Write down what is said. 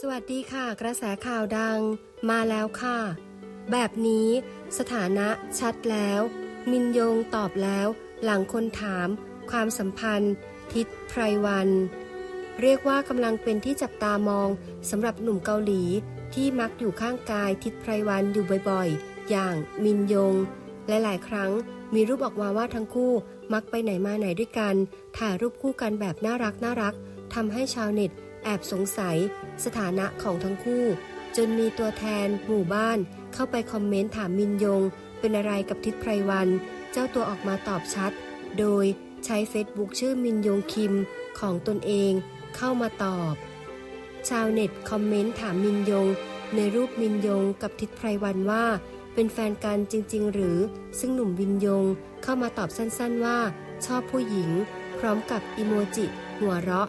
สวัสดีค่ะ กระแสข่าวดัง มาแล้วค่ะ แบบนี้สถานะชัดแล้ว มินยงตอบแล้ว หลังคนถาม ความสัมพันธ์ ทิศไพรวัน เรียกว่ากำลังเป็นที่จับตามองสำหรับหนุ่มเกาหลีที่มักอยู่ข้างกายทิศไพรวันอยู่บ่อยๆ อย่างมินยงและหลายครั้งมีรูปออกมาว่าทั้งคู่มักไปไหนมาไหนด้วยกัน ถ่ายรูปคู่กันแบบน่ารักน่ารักทำให้ชาวเน็ต แอบสงสัย สถานะของทั้งคู่ จนมีตัวแทน หมู่บ้าน เข้าไปคอมเมนต์ถามมินยง เป็นอะไรกับทิศไพรวัน เจ้าตัวออกมาตอบชัด โดยใช้เฟซบุ๊กชื่อมินยงคิมของตนเองเข้ามาตอบ ชาวเน็ตคอมเมนต์ถามมินยง ในรูปมินยงกับทิศไพรวันว่า เป็นแฟนกันจริง ๆ หรือ ซึ่งหนุ่มวินยงเข้ามาตอบสั้นๆว่า ชอบผู้หญิง พร้อมกับอีโมจิ หัวเราะ